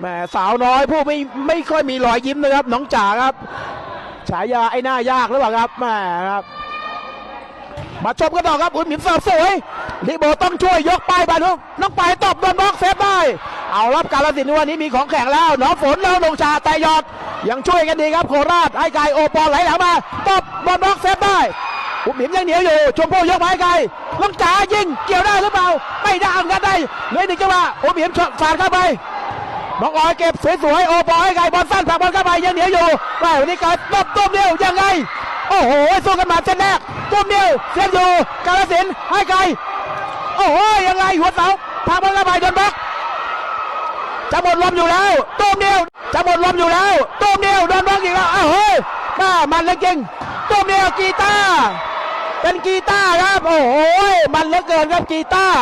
แหมสาวน้อยผู้ไม่ไม่ค่อยมีรอยยิ้มนะครับ น้องจ๋าครับ ฉายาไอ้หน้ายากหรือเปล่าครับแหมครับ มาชมกันต่อครับอุ่นหมิมเสิร์ฟสวยลิโบต้องช่วยยกไปไปลูกน้องไปตบโดนบล็อกเซฟได้เอารับการละสินวันนี้มีของแข่งแล้วน้องฝนแล้วลงชาแต่ยอด ยังช่วยกันดีครับโคราชให้ไกลโอปอลไหลหลังมาตบโดนบล็อกเซฟได้อุ่นหมิมยังเหนียวอยู่ชมพู่ยกไปไกลน้องจ๋ายิงเกี่ยวได้หรือเปล่า ไม่ได้เหมือนกันได้เลยหนึ่งจังหวะอุ่นหมิมช็อตสาดเข้าไป น้องออยเก็บสวยๆโอปอให้ไกลบอลสั้นผลักบอลเข้าไปยังเหนียวอยู่แม่วันนี้เกิดตบต้มเดียวยังไง โอ้โหสู้กันมาเส้นแรกต้มเดียวเสียอยู่กาลสินให้ไกลโอ้โหยังไงหัวเสาผลักบอลเข้าไปโดนบล็อกจะหมดลมอยู่แล้วต้มเดียวจะหมดลมอยู่แล้วต้มเดียวโดนบล็อกอีกแล้วอ้าวเฮ้ยบ้ามันเหลยจริงต้มเดียวกีตาร์เป็นกีตาร์ครับโอ้โหมันเหลือเกินครับกีตาร์